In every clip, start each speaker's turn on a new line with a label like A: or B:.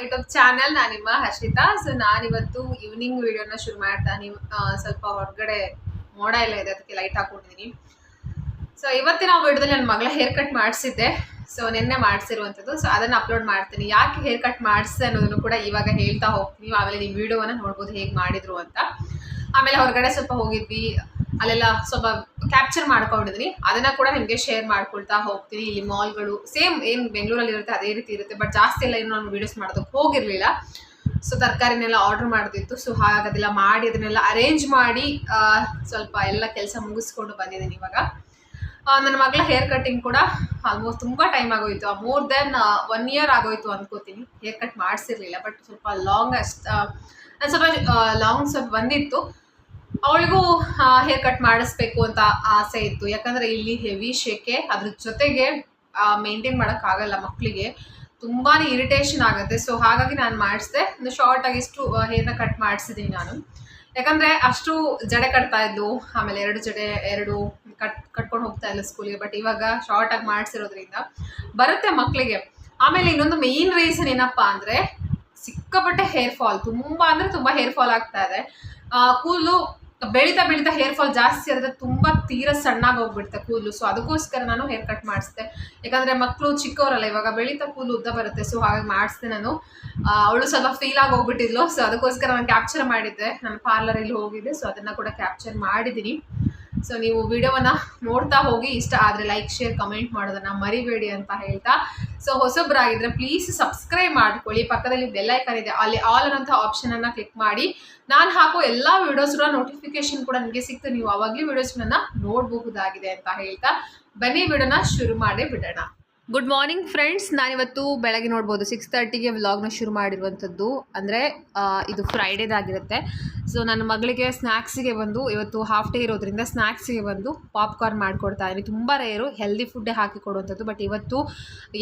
A: YouTube channel ನಾನು ನಿಮ್ಮ Harshita. So ನಾನಿವತ್ತು ಈವ್ನಿಂಗ್ ವಿಡಿಯೋನ ಶುರು ಮಾಡ್ತಾ ನೀವು ಸ್ವಲ್ಪ ಹೊರಗಡೆ ಮೋಡ ಎಲ್ಲ ಇದೆ, ಅದಕ್ಕೆ ಲೈಟ್ ಹಾಕೊಂಡಿದ್ದೀನಿ ಸೊ ಇವತ್ತಿನ ವಿಡಿಯೋದಲ್ಲಿ ನನ್ನ ಮಗಳ ಹೇರ್ ಕಟ್ ಮಾಡಿಸಿದ್ದೆ. ಸೊ ನಿನ್ನೆ ಮಾಡಿಸಿರುವಂಥದ್ದು ಸೊ ಅದನ್ನು ಅಪ್ಲೋಡ್ ಮಾಡ್ತೀನಿ. ಯಾಕೆ ಹೇರ್ ಕಟ್ ಮಾಡಿಸಿದೆ ಅನ್ನೋದನ್ನು ಕೂಡ ಇವಾಗ ಹೇಳ್ತಾ ಹೋಗ್ತೀನಿ. ಆಮೇಲೆ ನೀವು ವಿಡಿಯೋವನ್ನು ನೋಡ್ಬೋದು ಹೇಗೆ ಮಾಡಿದ್ರು ಅಂತ. ಆಮೇಲೆ ಹೊರಗಡೆ ಸ್ವಲ್ಪ ಹೋಗಿದ್ವಿ. ಅಲ್ಲೆಲ್ಲ ಸ್ವಲ್ಪ ಕ್ಯಾಪ್ಚರ್ ಮಾಡ್ಕೊಂಡಿದ್ದೀನಿ ಅದನ್ನ ಕೂಡ ನಿಮಗೆ ಶೇರ್ ಮಾಡ್ಕೊಳ್ತಾ ಹೋಗ್ತೀನಿ. ಇಲ್ಲಿ ಮಾಲ್ಗಳು ಸೇಮ್ ಏನು ಬೆಂಗಳೂರಲ್ಲಿ ಇರುತ್ತೆ ಅದೇ ರೀತಿ ಇರುತ್ತೆ ಬಟ್ ಜಾಸ್ತಿ ಎಲ್ಲ ಏನು ನಾನು ವೀಡಿಯೋಸ್ ಮಾಡೋದಕ್ಕೆ ಹೋಗಿರಲಿಲ್ಲ. ಸೊ ತರಕಾರಿನೆಲ್ಲ ಆರ್ಡರ್ ಮಾಡೋದಿತ್ತು ಸೊ ಹಾಗಾದೆಲ್ಲ ಮಾಡಿ ಅದನ್ನೆಲ್ಲ ಅರೇಂಜ್ ಮಾಡಿ ಸ್ವಲ್ಪ ಎಲ್ಲ ಕೆಲಸ ಮುಗಿಸ್ಕೊಂಡು ಬಂದಿದ್ದೀನಿ ಇವಾಗ. ನನ್ನ ಮಗಳ ಹೇರ್ ಕಟಿಂಗ್ ಕೂಡ ಆಲ್ಮೋಸ್ಟ್ ತುಂಬ ಟೈಮ್ ಆಗೋಯ್ತು. ಮೋರ್ ದೆನ್ ಒನ್ ಇಯರ್ ಆಗೋಯ್ತು ಅಂದ್ಕೋತೀನಿ ಹೇರ್ ಕಟ್ ಮಾಡಿಸಿರ್ಲಿಲ್ಲ ಬಟ್ ಸ್ವಲ್ಪ ಲಾಂಗ್ ಅಷ್ಟು ನಾನು ಸ್ವಲ್ಪ ಲಾಂಗ್ ಸ್ವಲ್ಪ ಬಂದಿತ್ತು. ಅವಳಿಗೂ ಹೇರ್ ಕಟ್ ಮಾಡಿಸ್ಬೇಕು ಅಂತ ಆಸೆ ಇತ್ತು. ಯಾಕಂದರೆ ಇಲ್ಲಿ ಹೆವಿ ಶೇಕೆ ಅದ್ರ ಜೊತೆಗೆ ಮೇಂಟೈನ್ ಮಾಡೋಕ್ಕಾಗಲ್ಲ ಮಕ್ಕಳಿಗೆ ತುಂಬಾ ಇರಿಟೇಷನ್ ಆಗುತ್ತೆ. ಸೊ ಹಾಗಾಗಿ ನಾನು ಮಾಡಿಸಿದೆ. ಒಂದು ಶಾರ್ಟ್ ಆಗಿ ಇಷ್ಟು ಹೇರ್ನ ಕಟ್ ಮಾಡಿಸಿದ್ದೀನಿ ನಾನು. ಯಾಕಂದರೆ ಅಷ್ಟು ಜಡೆ ಕಟ್ತಾ ಇದ್ಲು. ಆಮೇಲೆ ಎರಡು ಜಡೆ, ಎರಡು ಕಟ್ ಕಟ್ಕೊಂಡು ಹೋಗ್ತಾ ಇಲ್ಲ ಸ್ಕೂಲಿಗೆ ಬಟ್ ಇವಾಗ ಶಾರ್ಟ್ ಆಗಿ ಮಾಡಿಸಿರೋದ್ರಿಂದ ಬರುತ್ತೆ ಮಕ್ಕಳಿಗೆ ಆಮೇಲೆ ಇನ್ನೊಂದು ಮೇಯ್ನ್ ರೀಸನ್ ಏನಪ್ಪ ಅಂದರೆ ಸಿಕ್ಕಾಪಟ್ಟೆ ಹೇರ್ ಫಾಲ್ ತುಂಬ ಅಂದರೆ ತುಂಬ ಹೇರ್ ಫಾಲ್ ಆಗ್ತಾ ಇದೆ. ಕೂದಲು ಬೆಳೀತಾ ಬೆಳೀತಾ ಹೇರ್ ಫಾಲ್ ಜಾಸ್ತಿ ಆದರೆ ತುಂಬ ತೀರಾ ಸಣ್ಣಾಗಿ ಹೋಗ್ಬಿಡುತ್ತೆ ಕೂದಲು. ಸೊ ಅದಕ್ಕೋಸ್ಕರ ನಾನು ಹೇರ್ ಕಟ್ ಮಾಡಿಸ್ದೆ. ಯಾಕಂದರೆ ಮಕ್ಕಳು ಚಿಕ್ಕವರಲ್ಲ, ಇವಾಗ ಬೆಳೀತಾ ಕೂದಲು ಉದ್ದ ಬರುತ್ತೆ. ಸೊ ಹಾಗಾಗಿ ಮಾಡಿಸಿದೆ ನಾನು. ಅವಳು ಸ್ವಲ್ಪ ಫೀಲ್ ಆಗಿ ಹೋಗ್ಬಿಟ್ಟಿದ್ಲು. ಸೊ ಅದಕ್ಕೋಸ್ಕರ ನಾನು ಕ್ಯಾಪ್ಚರ್ ಮಾಡಿದ್ದೆ. ನಾನು ಪಾರ್ಲರಲ್ಲಿ ಹೋಗಿದ್ದೆ. ಸೊ ಅದನ್ನು ಕೂಡ ಕ್ಯಾಪ್ಚರ್ ಮಾಡಿದ್ದೀನಿ. ಸೊ ನೀವು ವಿಡಿಯೋವನ್ನು ನೋಡ್ತಾ ಹೋಗಿ ಇಷ್ಟ ಆದರೆ ಲೈಕ್ ಶೇರ್ ಕಮೆಂಟ್ ಮಾಡೋದನ್ನು ಮರಿಬೇಡಿ ಅಂತ ಹೇಳ್ತಾ. ಸೊ ಹೊಸೊಬ್ಬರಾಗಿದ್ದರೆ ಪ್ಲೀಸ್ ಸಬ್ಸ್ಕ್ರೈಬ್ ಮಾಡ್ಕೊಳ್ಳಿ. ಪಕ್ಕದಲ್ಲಿ ಬೆಲ್ ಐಕಾನ್ ಇದೆ. ಅಲ್ಲಿ ಆಲ್ ಅನ್ನೋಂಥ ಆಪ್ಷನನ್ನು ಕ್ಲಿಕ್ ಮಾಡಿ. ನಾನು ಹಾಕೋ ಎಲ್ಲ ವಿಡಿಯೋಸ್ ಕೂಡ ನೋಟಿಫಿಕೇಶನ್ ಕೂಡ ನಿಮಗೆ ಸಿಕ್ತು. ನೀವು ಅವಾಗಲೇ ವಿಡಿಯೋಸ್ಗಳನ್ನ ನೋಡಬಹುದಾಗಿದೆ ಅಂತ ಹೇಳ್ತಾ. ಬನ್ನಿ ವಿಡೋನ ಶುರು ಮಾಡೇ ಬಿಡೋಣ. ಗುಡ್ ಮಾರ್ನಿಂಗ್ ಫ್ರೆಂಡ್ಸ್ ನಾನಿವತ್ತು ಬೆಳಗ್ಗೆ ನೋಡ್ಬೋದು ಸಿಕ್ಸ್ ತರ್ಟಿಗೆ ವ್ಲಾಗ್ನ ಶುರು ಮಾಡಿರುವಂಥದ್ದು. ಅಂದರೆ ಇದು ಫ್ರೈಡೇದಾಗಿರುತ್ತೆ ಸೊ ನನ್ನ ಮಗಳಿಗೆ ಸ್ನ್ಯಾಕ್ಸಿಗೆ ಬಂದು ಇವತ್ತು ಹಾಫ್ ಡೇ ಇರೋದ್ರಿಂದ ಸ್ನ್ಯಾಕ್ಸಿಗೆ ಬಂದು ಪಾಪ್ಕಾರ್ನ್ ಮಾಡಿಕೊಡ್ತಾ ಇದ್ದೀನಿ. ತುಂಬ ರೇರು ಹೆಲ್ದಿ ಫುಡ್ಡೇ ಹಾಕಿ ಕೊಡುವಂಥದ್ದು. ಬಟ್ ಇವತ್ತು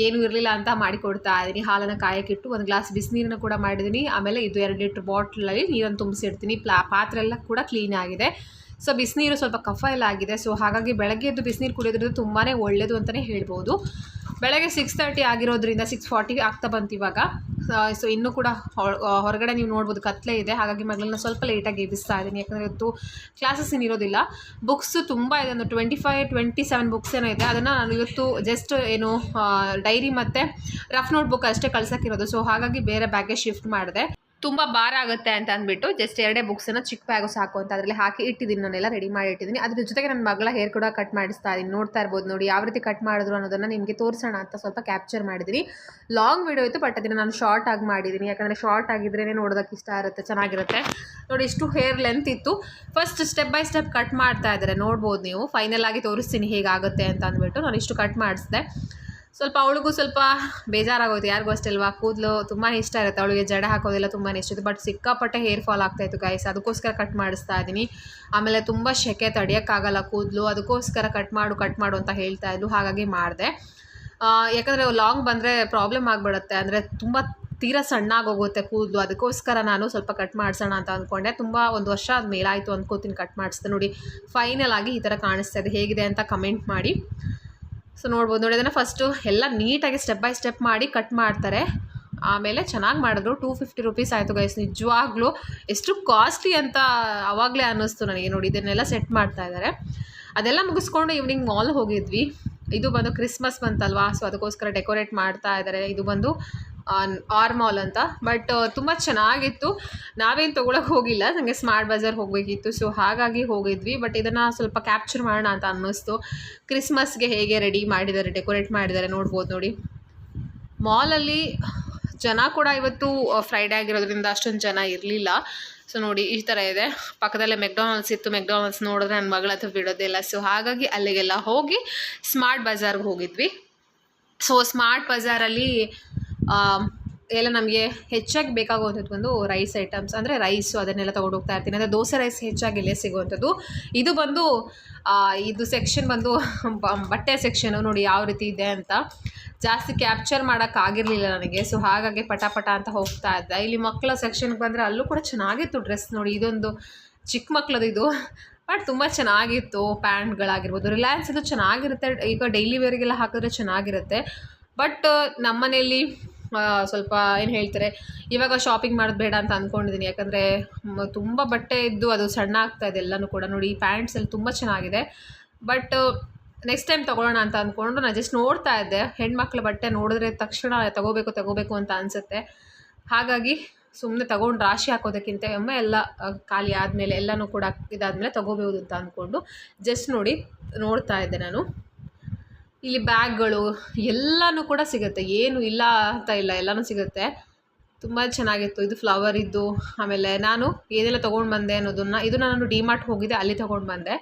A: ಏನೂ ಇರಲಿಲ್ಲ ಅಂತ ಮಾಡಿಕೊಡ್ತಾ ಇದ್ದೀನಿ. ಹಾಲನ್ನು ಕಾಯಕ್ಕಿಟ್ಟು ಒಂದು ಗ್ಲಾಸ್ ಬಿಸಿನೀರನ್ನು ಕೂಡ ಮಾಡಿದ್ದೀನಿ. ಆಮೇಲೆ ಇದು ಎರಡು ಲೀಟ್ರ್ ಬಾಟ್ಲಲ್ಲಿ ನೀರನ್ನು ತುಂಬಿಸಿಡ್ತೀನಿ. ಪ್ಲಾ, ಪಾತ್ರೆ ಎಲ್ಲ ಕೂಡ ಕ್ಲೀನ್ ಆಗಿದೆ. ಸೊ ಬಿಸಿನೀರು ಸ್ವಲ್ಪ ಕಫ ಎಲ್ಲ ಆಗಿದೆ ಸೊ ಹಾಗಾಗಿ ಬೆಳಗ್ಗೆ ಎದ್ದು ಬಿಸಿನೀರು ಕುಡಿಯೋದ್ರಿಂದ ತುಂಬಾ ಒಳ್ಳೆಯದು ಅಂತಲೇ ಹೇಳ್ಬೋದು. ಬೆಳಗ್ಗೆ ಸಿಕ್ಸ್ ತರ್ಟಿ ಆಗಿರೋದ್ರಿಂದ ಸಿಕ್ಸ್ ಫಾರ್ಟಿ ಆಗ್ತಾ ಬಂತು ಇವಾಗ. ಸೊ ಇನ್ನೂ ಕೂಡ ಹೊರ- ಹೊರಗಡೆ ನೀವು ನೋಡ್ಬೋದು ಕತ್ಲೆ ಇದೆ. ಹಾಗಾಗಿ ಮಗಳನ್ನ ಸ್ವಲ್ಪ ಲೇಟಾಗಿ ಎಬ್ಬಿಸ್ತಾ ಇದ್ದೀನಿ. ಯಾಕಂದರೆ ಇವತ್ತು ಕ್ಲಾಸಸ್ ಏನಿರೋದಿಲ್ಲ ಬುಕ್ಸ್ ತುಂಬ ಇದೆ. ಒಂದು twenty five twenty seven books ಏನೋ ಇದೆ. ಅದನ್ನು ನಾನು ಇವತ್ತು ಜಸ್ಟ್ ಏನು ಡೈರಿ ಮತ್ತು ರಫ್ ನೋಟ್ ಬುಕ್ ಅಷ್ಟೇ ಕಳ್ಸೋಕ್ಕಿರೋದು ಸೊ ಹಾಗಾಗಿ ಬೇರೆ ಬ್ಯಾಗ್ಗೆ ಶಿಫ್ಟ್ ಮಾಡಿದೆ. ತುಂಬ ಭಾರ ಆಗುತ್ತೆ ಅಂತ ಅಂದ್ಬಿಟ್ಟು ಜಸ್ಟ್ ಎರಡೇ ಬುಕ್ಸನ್ನು ಚಿಕ್ಕ ಬ್ಯಾಗು ಸಾಕು ಅಂತ ಅದರಲ್ಲಿ ಹಾಕಿ ಇಟ್ಟಿದ್ದೀನಿ ನಾನೆಲ್ಲ ರೆಡಿ ಮಾಡಿ ಇಟ್ಟಿದ್ದೀನಿ. ಅದ್ರ ಜೊತೆಗೆ ನನ್ನ ಮಗಳ ಹೇರ್ ಕೂಡ ಕಟ್ ಮಾಡಿಸ್ತಾ ಇದ್ದೀನಿ. ನೋಡ್ತಾ ಇರ್ಬೋದು ನೋಡಿ ಯಾವ ರೀತಿ ಕಟ್ ಮಾಡಿದ್ರು ಅನ್ನೋದನ್ನು ನಿಮಗೆ ತೋರಿಸೋಣ ಅಂತ ಸ್ವಲ್ಪ ಕ್ಯಾಪ್ಚರ್ ಮಾಡಿದ್ದೀನಿ ಲಾಂಗ್ ವಿಡಿಯೋ ಇತ್ತು ಬಟ್ ಅದನ್ನು ನಾನು ಶಾರ್ಟ್ ಆಗಿ ಮಾಡಿದ್ದೀನಿ ಯಾಕಂದರೆ ಶಾರ್ಟ್ ಆಗಿದ್ರೇ ನೋಡೋದಕ್ಕೆ ಇಷ್ಟ ಇರುತ್ತೆ, ಚೆನ್ನಾಗಿರುತ್ತೆ. ನೋಡಿ ಇಷ್ಟು ಹೇರ್ ಲೆಂತ್ ಇತ್ತು. First step by step cut ಮಾಡ್ತಾ ಇದ್ದಾರೆ. ನೋಡ್ಬೋದು ನೀವು. ಫೈನಲ್ ಆಗಿ ತೋರಿಸ್ತೀನಿ ಹೇಗಾಗುತ್ತೆ ಅಂತ ಅಂದ್ಬಿಟ್ಟು ನಾನು ಇಷ್ಟು ಕಟ್ ಮಾಡಿಸಿದೆ. ಸ್ವಲ್ಪ ಅವಳಿಗೂ ಸ್ವಲ್ಪ ಬೇಜಾರಾಗೋಯ್ತು. ಯಾರಿಗೂ ಅಲ್ವಾ ಕೂದಲು ತುಂಬಾ ಇಷ್ಟ ಇರುತ್ತೆ. ಅವಳಿಗೆ ಜಡೆ ಹಾಕೋದೆಲ್ಲ ತುಂಬಾ ಇಷ್ಟ ಬಟ್ ಸಿಕ್ಕಾಪಟ್ಟೆ ಹೇರ್ ಫಾಲ್ ಆಗ್ತಾಯಿತ್ತು ಗೈಸ್ ಅದಕ್ಕೋಸ್ಕರ ಕಟ್ ಮಾಡಿಸ್ತಾ ಇದ್ದೀನಿ. ಆಮೇಲೆ ತುಂಬ ಶೆಕೆ ತಡೆಯೋಕ್ಕಾಗಲ್ಲ ಕೂದಲು. ಅದಕ್ಕೋಸ್ಕರ ಕಟ್ ಮಾಡು ಕಟ್ ಮಾಡು ಅಂತ ಹೇಳ್ತಾ ಇದ್ಲು. ಹಾಗಾಗಿ ಮಾಡಿದೆ. ಯಾಕಂದರೆ ಲಾಂಗ್ ಬಂದರೆ ಪ್ರಾಬ್ಲಮ್ ಆಗಿಬಿಡುತ್ತೆ. ಅಂದರೆ ತುಂಬ ತೀರಾ ಸಣ್ಣಾಗೋಗುತ್ತೆ ಕೂದಲು. ಅದಕ್ಕೋಸ್ಕರ ನಾನು ಸ್ವಲ್ಪ ಕಟ್ ಮಾಡಿಸೋಣ ಅಂತ ಅಂದ್ಕೊಂಡೆ ತುಂಬ ಒಂದು ವರ್ಷ ಆದ ಮೇಲಾಯಿತು ಅಂದ್ಕೋತೀನಿ ಕಟ್ ಮಾಡಿಸ್ದೆ ನೋಡಿ. ಫೈನಲ್ ಆಗಿ ಈ ಥರ ಕಾಣಿಸ್ತಾ ಇದೆ. ಹೇಗಿದೆ ಅಂತ ಕಮೆಂಟ್ ಮಾಡಿ. ಸೊ ನೋಡ್ಬೋದು. ನೋಡಿ, ಅದನ್ನು ಫಸ್ಟು ಎಲ್ಲ ನೀಟಾಗಿ ಸ್ಟೆಪ್ ಬೈ ಸ್ಟೆಪ್ ಮಾಡಿ ಕಟ್ ಮಾಡ್ತಾರೆ. ಆಮೇಲೆ ಚೆನ್ನಾಗಿ ಮಾಡಿದ್ರು. ಟೂ ಫಿಫ್ಟಿ ರುಪೀಸ್ ಆಯಿತು ಗೈಸ್ ನಿಜವಾಗ್ಲೂ ಎಷ್ಟು ಕಾಸ್ಟ್ಲಿ ಅಂತ ಆವಾಗಲೇ ಅನ್ನಿಸ್ತು ನನಗೆ. ನೋಡಿ, ಇದನ್ನೆಲ್ಲ ಸೆಟ್ ಮಾಡ್ತಾ ಇದ್ದಾರೆ. ಅದೆಲ್ಲ ಮುಗಿಸ್ಕೊಂಡು ಈವ್ನಿಂಗ್ ಮಾಲ್ ಹೋಗಿದ್ವಿ. ಇದು ಬಂದು ಕ್ರಿಸ್ಮಸ್ ಬಂತಲ್ವಾ? ಸೊ ಅದಕ್ಕೋಸ್ಕರ ಡೆಕೋರೇಟ್ ಮಾಡ್ತಾ ಇದ್ದಾರೆ. ಇದು ಬಂದು ಆರ್ ಮಾಲ್ ಅಂತ. ಬಟ್ ತುಂಬ ಚೆನ್ನಾಗಿತ್ತು. ನಾವೇನು ತೊಗೊಳಕ್ಕೆ ಹೋಗಿಲ್ಲ. ನನಗೆ ಸ್ಮಾರ್ಟ್ ಬಜಾರ್ ಹೋಗಬೇಕಿತ್ತು. ಸೊ ಹಾಗಾಗಿ ಹೋಗಿದ್ವಿ. ಬಟ್ ಇದನ್ನು ಸ್ವಲ್ಪ ಕ್ಯಾಪ್ಚರ್ ಮಾಡೋಣ ಅಂತ ಅನ್ನಿಸ್ತು. ಕ್ರಿಸ್ಮಸ್ಗೆ ಹೇಗೆ ರೆಡಿ ಮಾಡಿದ್ದಾರೆ ಡೆಕೋರೇಟ್ ಮಾಡಿದ್ದಾರೆ ನೋಡ್ಬೋದು ನೋಡಿ. ಮಾಲಲ್ಲಿ ಜನ ಕೂಡ ಇವತ್ತು ಫ್ರೈಡೇ ಆಗಿರೋದ್ರಿಂದ ಅಷ್ಟೊಂದು ಜನ ಇರಲಿಲ್ಲ. ಸೊ ನೋಡಿ, ಈ ಥರ ಇದೆ. ಪಕ್ಕದಲ್ಲೇ ಮೆಕ್ಡೊನಾಲ್ಡ್ಸ್ ಇತ್ತು. ಮೆಕ್ಡೊನಾಲ್ಡ್ಸ್ ನೋಡಿದ್ರೆ ನನ್ನ ಮಗಳ ಹತ್ರ ಬಿಡೋದಿಲ್ಲ. ಸೊ ಹಾಗಾಗಿ ಅಲ್ಲಿಗೆಲ್ಲ ಹೋಗಿ ಸ್ಮಾರ್ಟ್ ಬಜಾರ್ಗೆ ಹೋಗಿದ್ವಿ. ಸೊ ಸ್ಮಾರ್ಟ್ ಬಜಾರಲ್ಲಿ ಎಲ್ಲ ನಮಗೆ ಹೆಚ್ಚಾಗಿ ಬೇಕಾಗುವಂಥದ್ದು ಒಂದು ರೈಸ್ ಐಟಮ್ಸ್ ಅಂದರೆ ರೈಸು ಅದನ್ನೆಲ್ಲ ತೊಗೊಂಡು ಹೋಗ್ತಾ ಇರ್ತೀನಿ. ಅಂದರೆ ದೋಸೆ ರೈಸ್ ಹೆಚ್ಚಾಗಿ ಇಲ್ಲೇ ಸಿಗುವಂಥದ್ದು. ಇದು ಬಂದು ಇದು ಸೆಕ್ಷನ್ ಬಂದು ಬಟ್ಟೆ ಸೆಕ್ಷನು ನೋಡಿ ಯಾವ ರೀತಿ ಇದೆ ಅಂತ. ಜಾಸ್ತಿ ಕ್ಯಾಪ್ಚರ್ ಮಾಡೋಕ್ಕಾಗಿರಲಿಲ್ಲ ನನಗೆ. ಸೊ ಹಾಗಾಗಿ ಪಟಾಪಟ ಪಟ ಅಂತ ಹೋಗ್ತಾ ಇದ್ದೆ. ಇಲ್ಲಿ ಮಕ್ಕಳ ಸೆಕ್ಷನ್ಗೆ ಬಂದರೆ ಅಲ್ಲೂ ಕೂಡ ಚೆನ್ನಾಗಿತ್ತು ಡ್ರೆಸ್ ನೋಡಿ. ಇದೊಂದು ಚಿಕ್ಕ ಮಕ್ಕಳದ್ದು ಇದು. ಬಟ್ ತುಂಬ ಚೆನ್ನಾಗಿತ್ತು ಪ್ಯಾಂಟ್ಗಳಾಗಿರ್ಬೋದು. ರಿಲಯನ್ಸ್ ಇದು ಚೆನ್ನಾಗಿರುತ್ತೆ. ಈಗ ಡೈಲಿ ವೇರಿಗೆಲ್ಲ ಹಾಕಿದ್ರೆ ಚೆನ್ನಾಗಿರುತ್ತೆ. ಬಟ್ ನಮ್ಮನೇಲಿ ಸ್ವಲ್ಪ ಏನು ಹೇಳ್ತಾರೆ, ಇವಾಗ ಶಾಪಿಂಗ್ ಮಾಡೋದು ಬೇಡ ಅಂತ ಅಂದ್ಕೊಂಡಿದ್ದೀನಿ ಯಾಕಂದರೆ ತುಂಬ ಬಟ್ಟೆ ಇದ್ದು ಅದು ಸಣ್ಣ ಆಗ್ತಾ ಇದೆ ಎಲ್ಲನೂ ಕೂಡ. ನೋಡಿ, ಈ ಪ್ಯಾಂಟ್ಸ್ ಎಲ್ಲ ತುಂಬ ಚೆನ್ನಾಗಿದೆ. ಬಟ್ ನೆಕ್ಸ್ಟ್ ಟೈಮ್ ತೊಗೊಳ್ಳೋಣ ಅಂತ ಅಂದ್ಕೊಂಡು ನಾನು ಜಸ್ಟ್ ನೋಡ್ತಾ ಇದ್ದೆ. ಹೆಣ್ಮಕ್ಳ ಬಟ್ಟೆ ನೋಡಿದ್ರೆ ತಕ್ಷಣ ತಗೋಬೇಕು ತಗೋಬೇಕು ಅಂತ ಅನಿಸುತ್ತೆ. ಹಾಗಾಗಿ ಸುಮ್ಮನೆ ತಗೊಂಡು ರಾಶಿ ಹಾಕೋದಕ್ಕಿಂತ ಒಮ್ಮೆ ಎಲ್ಲ ಖಾಲಿ ಆದಮೇಲೆ ಎಲ್ಲನೂ ಕೂಡ ಇದಾದಮೇಲೆ ತಗೋಬೋದು ಅಂತ ಅಂದ್ಕೊಂಡು ಜಸ್ಟ್ ನೋಡಿ ನೋಡ್ತಾ ಇದ್ದೆ ನಾನು. ಇಲ್ಲಿ ಬ್ಯಾಗ್ಗಳು ಎಲ್ಲನೂ ಕೂಡ ಸಿಗುತ್ತೆ. ಏನು ಇಲ್ಲ ಅಂತ ಇಲ್ಲ, ಎಲ್ಲನೂ ಸಿಗುತ್ತೆ. ತುಂಬ ಚೆನ್ನಾಗಿತ್ತು. ಇದು ಫ್ಲವರ್ ಇದ್ದು, ಆಮೇಲೆ ನಾನು ಏನೆಲ್ಲ ತೊಗೊಂಡು ಬಂದೆ ಅನ್ನೋದನ್ನು, ಇದು ನಾನು ಡಿಮಾರ್ಟ್ ಹೋಗಿದ್ದೆ, ಅಲ್ಲಿ ತೊಗೊಂಡು ಬಂದೆ.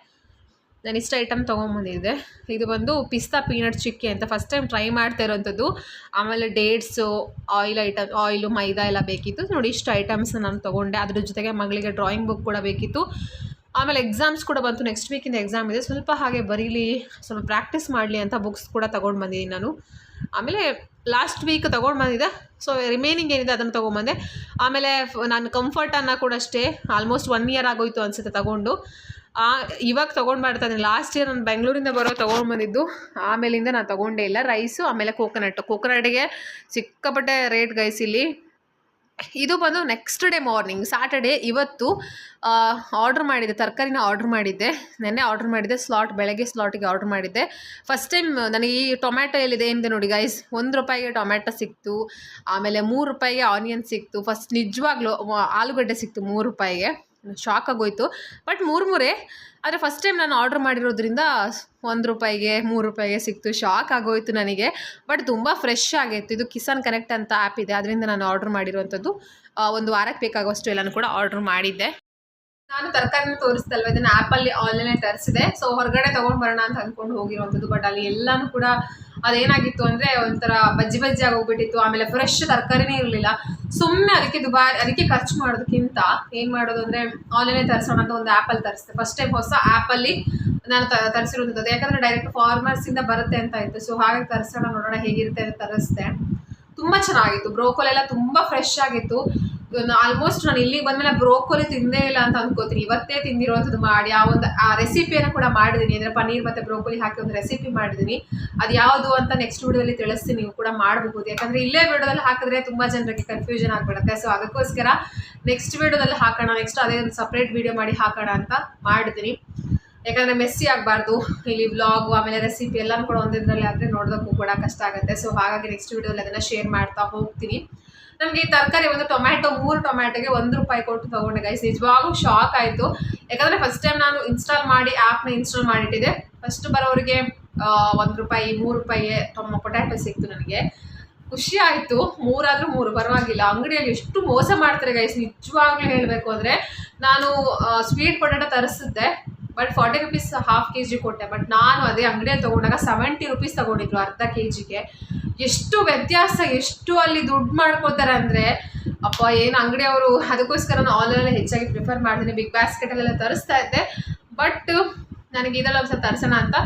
A: ನಾನು ಇಷ್ಟ ಐಟಮ್ ತೊಗೊಂಬಂದಿದ್ದೆ ಇದು ಬಂದು ಪಿಸ್ತಾ ಪೀನಟ್ ಚಿಕ್ಕಿ ಅಂತ ಫಸ್ಟ್ ಟೈಮ್ ಟ್ರೈ ಮಾಡ್ತಾ ಇರೋವಂಥದ್ದು ಆಮೇಲೆ dates oil item oil maida ಎಲ್ಲ ಬೇಕಿತ್ತು. ನೋಡಿ ಇಷ್ಟು ಐಟಮ್ಸ್ ನಾನು ತೊಗೊಂಡೆ. ಅದ್ರ ಜೊತೆಗೆ ಮಗಳಿಗೆ ಡ್ರಾಯಿಂಗ್ ಬುಕ್ ಕೂಡ ಬೇಕಿತ್ತು. ಆಮೇಲೆ ಎಕ್ಸಾಮ್ಸ್ ಕೂಡ ಬಂತು. ನೆಕ್ಸ್ಟ್ ವೀಕಿಂದ ಎಕ್ಸಾಮ್ ಇದೆ. ಸ್ವಲ್ಪ ಹಾಗೆ ಬರೀಲಿ, ಸ್ವಲ್ಪ ಪ್ರಾಕ್ಟೀಸ್ ಮಾಡಲಿ ಅಂತ ಬುಕ್ಸ್ ಕೂಡ ತೊಗೊಂಡು ಬಂದಿದ್ದೀನಿ ನಾನು. ಆಮೇಲೆ ಲಾಸ್ಟ್ ವೀಕ್ ತೊಗೊಂಡು ಬಂದಿದ್ದೆ. ಸೊ ರಿಮೈನಿಂಗ್ ಏನಿದೆ ಅದನ್ನು ತೊಗೊಂಬಂದೆ ಆಮೇಲೆ ನಾನು ಕಂಫರ್ಟನ್ನು ಕೂಡ ಅಷ್ಟೇ. ಆಲ್ಮೋಸ್ಟ್ ಒನ್ ಇಯರ್ ಆಗೋಯ್ತು ಅನಿಸುತ್ತೆ ತೊಗೊಂಡು. ಇವಾಗ ತೊಗೊಂಡು ಮಾಡ್ತಾ ಇದ್ದೀನಿ. ಲಾಸ್ಟ್ ಇಯರ್ ನಾನು ಬೆಂಗಳೂರಿಂದ ಬರೋ ತೊಗೊಂಡು ಬಂದಿದ್ದು. ಆಮೇಲಿಂದ ನಾನು ತೊಗೊಂಡೇ ಇಲ್ಲ. ರೈಸು ಆಮೇಲೆ ಕೋಕೋನಟ್ ಕೋಕೋನಟ್ಗೆ ಸಿಕ್ಕಾಪಟ್ಟೆ ರೇಟ್ ಗೈಸ್ ಇದು ಬಂದು ನೆಕ್ಸ್ಟ್ ಡೇ ಮಾರ್ನಿಂಗ್ ಸ್ಯಾಟರ್ಡೇ ಇವತ್ತು ಆರ್ಡ್ರ್ ಮಾಡಿದ್ದೆ, ತರಕಾರಿನ ಆರ್ಡ್ರ್ ಮಾಡಿದ್ದೆ. ನೆನ್ನೆ ಆರ್ಡ್ರ್ ಮಾಡಿದ್ದೆ ಸ್ಲಾಟ್ ಬೆಳಗ್ಗೆ ಸ್ಲಾಟಿಗೆ ಆರ್ಡ್ರ್ ಮಾಡಿದ್ದೆ. ಫಸ್ಟ್ ಟೈಮ್ ನನಗೆ ಈ ಟೊಮ್ಯಾಟೊ ಎಲ್ಲಿದೆ ಏನಿದೆ ನೋಡಿ ಗೈಸ್ ಒಂದು ರೂಪಾಯಿಗೆ ಟೊಮ್ಯಾಟೊ ಸಿಕ್ತು, ಆಮೇಲೆ ಮೂರು ರೂಪಾಯಿಗೆ ಆನಿಯನ್ ಸಿಕ್ತು. ಫಸ್ಟ್ ನಿಜವಾಗ್ಲೂ ಆಲೂಗಡ್ಡೆ ಸಿಕ್ತು ಮೂರು ರೂಪಾಯಿಗೆ. ಶಾಕ್ ಆಗೋಯ್ತು. ಬಟ್ ಮೂರು ಮೂರೇ ಆದರೆ ಫಸ್ಟ್ ಟೈಮ್ ನಾನು ಆರ್ಡ್ರ್ ಮಾಡಿರೋದ್ರಿಂದ ಒಂದು ರೂಪಾಯಿಗೆ, ಮೂರು ರೂಪಾಯಿಗೆ ಸಿಕ್ತು. ಶಾಕ್ ಆಗೋಯ್ತು ನನಗೆ. ಬಟ್ ತುಂಬ ಫ್ರೆಶ್ ಆಗಿತ್ತು. ಇದು ಕಿಸಾನ್ ಕನೆಕ್ಟ್ ಅಂತ ಆ್ಯಪ್ ಇದೆ. ಅದರಿಂದ ನಾನು ಆರ್ಡ್ರ್ ಮಾಡಿರುವಂಥದ್ದು ಒಂದು ವಾರಕ್ಕೆ ಬೇಕಾಗುವಷ್ಟು ಎಲ್ಲನೂ ಕೂಡ ಆರ್ಡ್ರ್ ಮಾಡಿದ್ದೆ. ನಾನು ತರಕಾರಿನ ತೋರಿಸ್ತಲ್ವ ಇದನ್ನ ಆ್ಯಪಲ್ಲಿ ಆನ್ಲೈನ್ ತರಿಸಿದೆ. ಸೊ ಹೊರಗಡೆ ತೊಗೊಂಡು ಬರೋಣ ಅಂತ ಅಂದ್ಕೊಂಡು ಹೋಗಿರುವಂಥದ್ದು. ಬಟ್ ಅಲ್ಲಿ ಎಲ್ಲಾನು ಕೂಡ ಅದೇನಾಗಿತ್ತು ಅಂದರೆ ಒಂಥರ ಬಜ್ಜಿ ಬಜ್ಜಿ ಆಗೋಗ್ಬಿಟ್ಟಿತ್ತು. ಆಮೇಲೆ ಫ್ರೆಶ್ ತರಕಾರಿನೇ ಇರಲಿಲ್ಲ. ಸುಮ್ಮನೆ ಅದಕ್ಕೆ ದುಬಾರಿ ಅದಕ್ಕೆ ಖರ್ಚು ಮಾಡೋದಕ್ಕಿಂತ ಏನ್ ಮಾಡೋದು ಅಂದರೆ ಆನ್ಲೈನಲ್ಲಿ ತರಿಸೋಣ ಅಂತ ಒಂದು ಆ್ಯಪಲ್ಲಿ ತರಿಸಿದೆ. ಫಸ್ಟ್ ಟೈಮ್ ಹೊಸ ಆ್ಯಪಲ್ಲಿ ನಾನು ತರಿಸಿರುವಂಥದ್ದು. ಯಾಕಂದರೆ ಡೈರೆಕ್ಟ್ ಫಾರ್ಮರ್ಸಿಂದ ಬರುತ್ತೆ ಅಂತ ಇತ್ತು. ಸೊ ಹಾಗೆ ತರಿಸೋಣ, ನೋಡೋಣ ಹೇಗಿರುತ್ತೆ ಅಂತ ತರಿಸಿದೆ. ತುಂಬ ಚೆನ್ನಾಗಿತ್ತು. ಬ್ರೋಕೋಲ್ ಎಲ್ಲ ತುಂಬ ಫ್ರೆಶ್ ಆಗಿತ್ತು. ಆಲ್ಮೋಸ್ಟ್ ನಾನು ಇಲ್ಲಿಗೆ ಬಂದ್ಮೇಲೆ ಬ್ರೋಕೋಲಿ ತಿಂದೇ ಇಲ್ಲ ಅಂತ ಅನ್ಕೋತೀನಿ. ಇವತ್ತೇ ತಿಂದಿರುವಂಥದ್ದು ಮಾಡಿ, ಆ ಒಂದು, ಆ ರೆಸಿಪಿಯನ್ನು ಕೂಡ ಮಾಡಿದ್ದೀನಿ ಅಂದರೆ ಪನ್ನೀರ್ ಮತ್ತು ಬ್ರೋಕೋಲಿ ಹಾಕಿ ಒಂದು ರೆಸಿಪಿ ಮಾಡಿದ್ದೀನಿ ಅದು ಯಾವುದು ಅಂತ ನೆಕ್ಸ್ಟ್ ವಿಡಿಯೋದಲ್ಲಿ ತಿಳಿಸ್ತೀನಿ. ನೀವು ಕೂಡ ಮಾಡಬಹುದು. ಯಾಕಂದರೆ ಇಲ್ಲೇ ವಿಡಿಯೋದಲ್ಲಿ ಹಾಕಿದ್ರೆ ತುಂಬ ಜನರಿಗೆ ಕನ್ಫ್ಯೂಷನ್ ಆಗಿಬಿಡುತ್ತೆ. ಸೊ ಅದಕ್ಕೋಸ್ಕರ ನೆಕ್ಸ್ಟ್ ವಿಡಿಯೋದಲ್ಲಿ ಹಾಕೋಣ. ನೆಕ್ಸ್ಟ್ ಅದೇ ಒಂದು ಸಪ್ರೇಟ್ ವಿಡಿಯೋ ಮಾಡಿ ಹಾಕೋಣ ಅಂತ ಮಾಡಿದ್ದೀನಿ ಯಾಕಂದರೆ ಮೆಸ್ಸಿ ಆಗಬಾರ್ದು. ಇಲ್ಲಿ ವ್ಲಾಗು ಆಮೇಲೆ ರೆಸಿಪಿ ಎಲ್ಲನೂ ಕೂಡ ಒಂದಿದ್ರಲ್ಲಿ ಆದರೆ ನೋಡೋದಕ್ಕೂ ಕೂಡ ಕಷ್ಟ ಆಗುತ್ತೆ. ಸೊ ಹಾಗಾಗಿ ನೆಕ್ಸ್ಟ್ ವಿಡಿಯೋದಲ್ಲಿ ಅದನ್ನು ಶೇರ್ ಮಾಡ್ತಾ ಹೋಗ್ತೀನಿ. ನಮಗೆ ಈ ತರಕಾರಿ ಒಂದು ಟೊಮ್ಯಾಟೊ, ಮೂರು ಟೊಮ್ಯಾಟೊಗೆ ಒಂದು ರೂಪಾಯಿ ಕೊಟ್ಟು ತಗೊಂಡೆ ಗೈಸ್ ನಿಜವಾಗ್ಲೂ ಶಾಕ್ ಆಯಿತು. ಯಾಕಂದರೆ ಫಸ್ಟ್ ಟೈಮ್ ನಾನು ಇನ್ಸ್ಟಾಲ್ ಮಾಡಿ ಆ್ಯಪ್ನ ಇನ್ಸ್ಟಾಲ್ ಮಾಡಿಟ್ಟಿದ್ದೆ. ಫಸ್ಟ್ ಬರೋರಿಗೆ ಒಂದು ರೂಪಾಯಿ, ಮೂರು ರೂಪಾಯಿ ತಮ್ಮ ಪೊಟ್ಯಾಟೊ ಸಿಕ್ತು ನನಗೆ. ಖುಷಿ ಆಯಿತು. ಮೂರಾದರೂ ಮೂರು, ಪರವಾಗಿಲ್ಲ. ಅಂಗಡಿಯಲ್ಲಿ ಎಷ್ಟು ಮೋಸ ಮಾಡ್ತಾರೆ ಗೈಸ್ ನಿಜವಾಗ್ಲೂ ಹೇಳಬೇಕು ಅಂದ್ರೆ, ನಾನು ಸ್ವೀಟ್ ಪೊಟ್ಯಾಟೊ ತರಿಸಿದ್ದೆ but forty rupees half K G ಕೊಟ್ಟೆ. ಬಟ್ ನಾನು ಅದೇ ಅಂಗಡಿಯಲ್ಲಿ ತಗೊಂಡಾಗ ಸೆವೆಂಟಿ ರುಪೀಸ್ ತಗೊಂಡಿದ್ರು ಅರ್ಧ ಕೆ ಜಿಗೆ ಎಷ್ಟು ವ್ಯತ್ಯಾಸ, ಎಷ್ಟು ಅಲ್ಲಿ ದುಡ್ಡು ಮಾಡ್ಕೋತಾರೆ ಅಂದರೆ, ಅಪ್ಪ, ಏನು ಅಂಗಡಿಯವರು ಅದಕ್ಕೋಸ್ಕರ ನಾನು ಆನ್ಲೈನಲ್ಲಿ ಹೆಚ್ಚಾಗಿ ಪ್ರಿಫರ್ ಮಾಡ್ತೀನಿ. ಬಿಗ್ ಬ್ಯಾಸ್ಕೆಟಲ್ಲೆಲ್ಲ ತರಿಸ್ತಾ ಇದ್ದೆ. ಬಟ್ ನನಗೆ ಇದೆಲ್ಲ ಒಂದು ಸ್ವಲ್ಪ ತರಿಸೋಣ ಅಂತ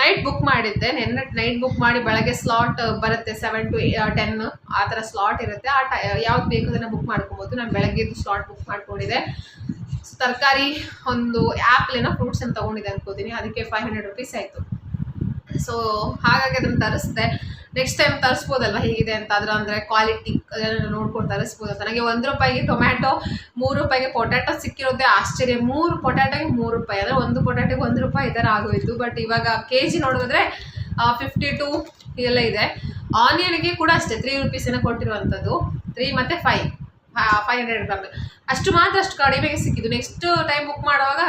A: ನೈಟ್ ಬುಕ್ ಮಾಡಿದ್ದೆ. ನೆನ್ನೆ ನೈಟ್ ಬುಕ್ ಮಾಡಿ ಬೆಳಗ್ಗೆ ಸ್ಲಾಟ್ ಬರುತ್ತೆ ಸೆವೆನ್ ಟು ಟೆನ್ ಆ ಥರ ಸ್ಲಾಟ್ ಇರುತ್ತೆ. ಆ ಟೈ ಯಾವ್ದು ಬೇಕು ಅದನ್ನು ಬುಕ್ ಮಾಡ್ಕೊಬೋದು. ನಾನು ಬೆಳಗ್ಗೆದು ಸ್ಲಾಟ್ ಬುಕ್ ಮಾಡ್ಕೊಂಡಿದ್ದೆ. ತರಕಾರಿ ಒಂದು ಆ್ಯಪ್ಲೇನೋ ಫ್ರೂಟ್ಸನ್ನು ತೊಗೊಂಡಿದ್ದೆ ಅನ್ಕೋತೀನಿ. ಅದಕ್ಕೆ ಫೈವ್ ಹಂಡ್ರೆಡ್ ರುಪೀಸ್ ಆಯಿತು. ಸೊ ಹಾಗಾಗಿ ಅದನ್ನು ತರಿಸ್ದೆ. ನೆಕ್ಸ್ಟ್ ಟೈಮ್ ತರಿಸ್ಬೋದಲ್ವ ಹೇಗಿದೆ ಅಂತ ಅದರ ಅಂದರೆ ಕ್ವಾಲಿಟಿ ಅದನ್ನು ನೋಡ್ಕೊಂಡು ತರಿಸ್ಬೋದು ನನಗೆ ಒಂದು ರೂಪಾಯಿಗೆ ಟೊಮ್ಯಾಟೊ ಮೂರು ರೂಪಾಯಿಗೆ ಪೊಟ್ಯಾಟೊ ಸಿಕ್ಕಿರೋದೇ ಆಶ್ಚರ್ಯ. ಮೂರು ಪೊಟ್ಯಾಟೊಗೆ ಮೂರು ರೂಪಾಯಿ. ಅಂದರೆ ಒಂದು ಪೊಟ್ಯಾಟೊಗೆ ಒಂದು ರೂಪಾಯಿ ಈ ಥರ ಆಗೋಯಿತು. ಬಟ್ ಇವಾಗ ಕೆ ಜಿ ನೋಡಿದ್ರೆ ಫಿಫ್ಟಿ ಟು ಎಲ್ಲ ಇದೆ ಆನಿಯನ್ಗೆ ಕೂಡ ಅಷ್ಟೇ ತ್ರೀ ರುಪೀಸನ್ನು ಕೊಟ್ಟಿರುವಂಥದ್ದು. ತ್ರೀ ಮತ್ತು ಫೈವ್ ಫೈವ್ ಹಂಡ್ರೆಡ್ ಗ್ರಾಮ್ ಅಷ್ಟು ಮಾತ್ರ ಅಷ್ಟು ಕಡಿಮೆಗೆ ಸಿಕ್ಕಿದ್ದು. ನೆಕ್ಸ್ಟ್ ಟೈಮ್ ಬುಕ್ ಮಾಡುವಾಗ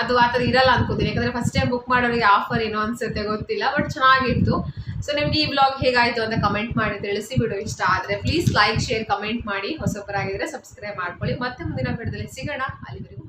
A: ಅದು ಆ ಥರ ಇರಲ್ಲ ಅನ್ಕೋತೀನಿ. ಯಾಕಂದರೆ ಫಸ್ಟ್ ಟೈಮ್ ಬುಕ್ ಮಾಡೋರಿಗೆ ಆಫರ್ ಏನೋ ಅನ್ಸುತ್ತೆ ಗೊತ್ತಿಲ್ಲ ಬಟ್ ಚೆನ್ನಾಗಿತ್ತು. ಸೊ ನಿಮಗೆ ಈ ವ್ಲಾಗ್ ಹೇಗಾಯಿತು ಅಂತ ಕಮೆಂಟ್ ಮಾಡಿ ತಿಳಿಸಿ ಬಿಡು ಇಷ್ಟ ಆದರೆ. ಪ್ಲೀಸ್ ಲೈಕ್ ಶೇರ್ ಕಮೆಂಟ್ ಮಾಡಿ. ಹೊಸಬರಾಗಿದ್ದರೆ ಸಬ್ಸ್ಕ್ರೈಬ್ ಮಾಡ್ಕೊಳ್ಳಿ. ಮತ್ತೆ ಮುಂದಿನ ವಿಡಿಯೋದಲ್ಲಿ ಸಿಗೋಣ. ಅಲ್ಲಿವರೆಗೂ